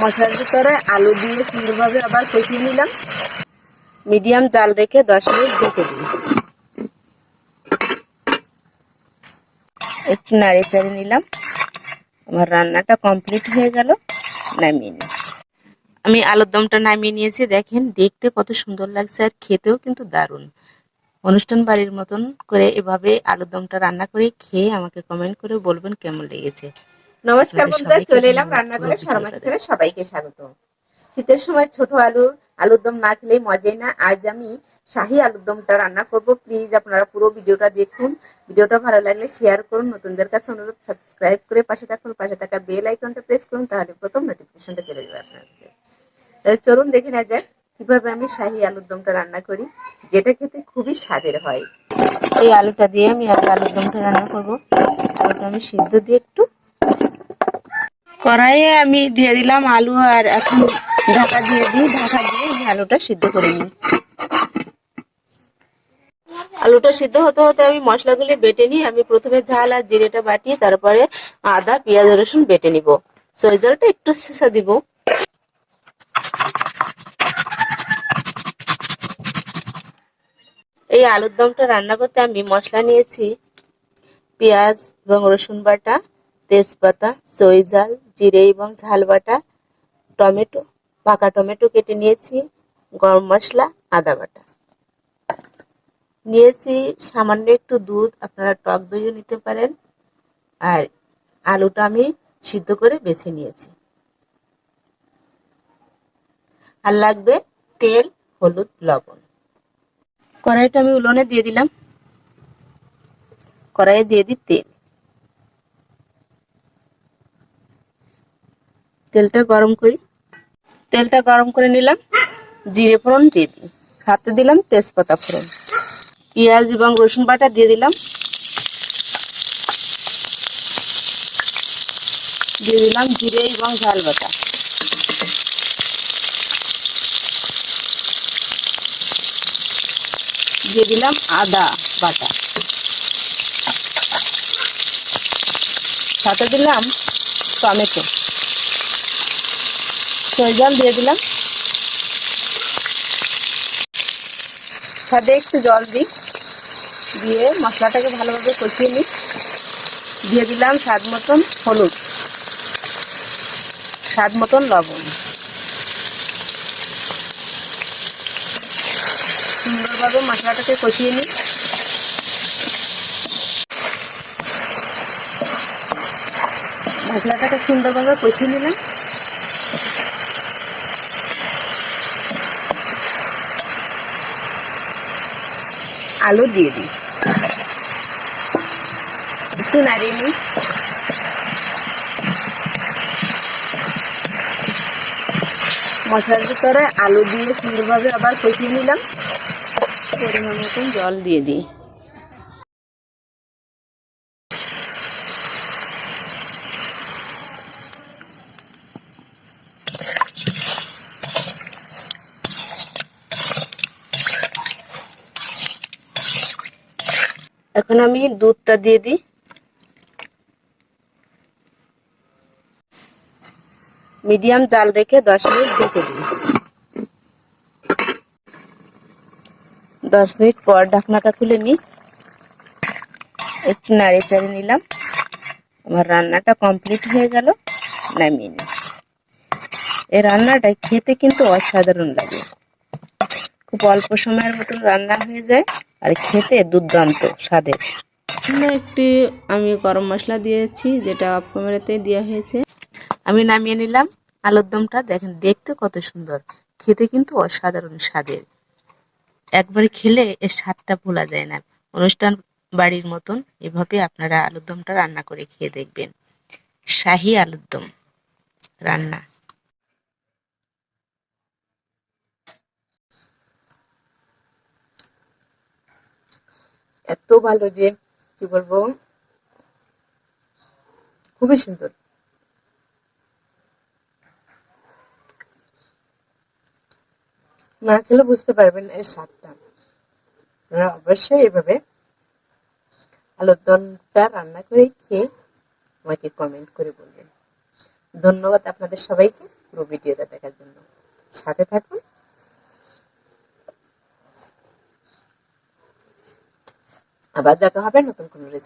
মশলার ভিতরে আলু দিয়ে সুন্দরভাবে আবার কষিয়ে নিলাম। মিডিয়াম জাল রেখে দশ মিনিট ঢেকে দিই একটু নাড়ে চাড়ে নিলাম। আমার রান্নাটা কমপ্লিট হয়ে গেল, নামিয়ে নিই আমি আলুর দমটা নামিয়ে নিয়েছি, দেখেন দেখতে কত সুন্দর লাগছে আর খেতেও কিন্তু দারুণ। অনুষ্ঠান বাড়ির মতন করে এভাবে আলুর দমটা রান্না করে খেয়ে আমাকে কমেন্ট করে বলবেন কেমন লেগেছে। নমস্কার বন্ধুরা চলে এলাম ধন্যবাদ রান্না করে পুরো শর্মা কিচেনে সবাইকে স্বাগত। শীতের সময় ছোট আলু আলুর দম না খেলে মজাই না। আজ আমি শাহী আলুর দমটা রান্না করব। প্লিজ আপনারা পুরো ভিডিওটা দেখুন। ভিডিওটা ভালো লাগলে শেয়ার করুন। নতুনদের কাছে অনুরোধ সাবস্ক্রাইব করে পাশে থাকুন। পাশে থাকা বেল আইকনটা প্রেস করুন তাহলে প্রথম নোটিফিকেশনটা চলে যাবে আপনার কাছে। তাহলে চলুন দেখে নেওয়া যাক কীভাবে আমি শাহী আলুর দমটা রান্না করি যেটা খেতে খুবই স্বাদের হয়। এই আলুটা দিয়ে আমি আলুর দমটা রান্না করব। আলুটা আমি সিদ্ধ দিয়ে একটু কড়াইয়ে আমি দিয়ে দিলাম আলু আর এখন ঢাকা দিয়ে দিই। ঢাকা দিয়ে আলুটা সিদ্ধ করে নিই। আলুটা সিদ্ধ হতে হতে আমি মশলাগুলি বেটে নিই। আমি প্রথমে ঝাল আর জিরেটা বাটি তারপরে আদা, পেঁয়াজ, রসুন বেটে নিব। সই জলটা একটু শেষা দিব। এই আলুর দমটা রান্না করতে আমি মশলা নিয়েছি। পেঁয়াজ এবং রসুন বাটা। তেজপাতা জয়জাল জিরে এবং ঝাল বাটা, টমেটো, পাকা টমেটো কেটে নিয়েছি, গরম মশলা, আদা বাটা। নিয়েছি সামান্য একটু দুধ, আপনারা টক দইও নিতে পারেন। আর আলুটা আমি সিদ্ধ করে বেছে নিয়েছি। আর লাগবে তেল, হলুদ, লবণ। কড়াইটা আমি উলনে দিয়ে দিলাম। কড়াইয়ে দিয়ে দিই তেল। তেলটা গরম করি। তেলটা গরম করে নিলাম, জিরে ফোড়ন দিয়ে দিই হাতে দিলাম তেজপাতা ফোড়ন। পেঁয়াজ এবং রসুন বাটা দিয়ে দিলাম। দিয়ে দিলাম জিরে এবং ঝাল বাটা। দিয়ে দিলাম আদা বাটা। সাথে দিলাম টমেটো। সরজাল দিয়ে দিলাম। সাথে একটু জল দিই। দিয়ে মশলাটাকে ভালোভাবে কষিয়ে নিই। দিয়ে দিলাম স্বাদ মতন হলুদ। স্বাদ মতন লবণ। সুন্দরভাবে মশলাটাকে কষিয়ে নিই। মশলাটাকে সুন্দরভাবে কষিয়ে নিলাম। আলু দিয়ে দিই। একটু নাড়িয়ে নিই। মশলার ভিতরে আলু দিয়ে সুন্দরভাবে আবার কষিয়ে নিলাম। পরিমাণ মতন জল দিয়ে দিই। এখন আমি দুধটা দিয়ে দিই। মিডিয়াম জাল রেখে দশ মিনিট ঢেকে দিই। দশ মিনিট পর ঢাকনাটা খুলে নিই। একটু নাড়ে চাড়ে নিলাম। আমার রান্নাটা কমপ্লিট হয়ে গেল, নামিয়ে নিই এই রান্নাটা খেতে কিন্তু অসাধারণ লাগে। খুব অল্প সময়ের মতো রান্না হয়ে যায়। আর খেতে দুর্দান্ত স্বাদের। একটি আমি গরম মশলা দিয়েছি, যেটা অফ দেওয়া হয়েছে। আমি নামিয়ে নিলাম। আলুর দমটা দেখেন, দেখতে কত সুন্দর। খেতে কিন্তু অসাধারণ স্বাদের। একবার খেলে এর স্বাদটা ভোলা যায় না। অনুষ্ঠান বাড়ির মতন এভাবে আপনারা আলুর দমটা রান্না করে খেয়ে দেখবেন। শাহি আলুর দম। রান্না। এত ভালো যে, কি বলব? খুবই সুন্দর। না খেলে বুঝতে পারবেন এর স্বাদটা। অবশ্যই এভাবে আলুর দমটা রান্না করে খেয়ে আমাকে কমেন্ট করে বলবেন। ধন্যবাদ আপনাদের সবাইকে পুরো ভিডিওটা দেখার জন্য। সাথে থাকুন। আবার দেখা হবে নতুন কোনো রেসিপি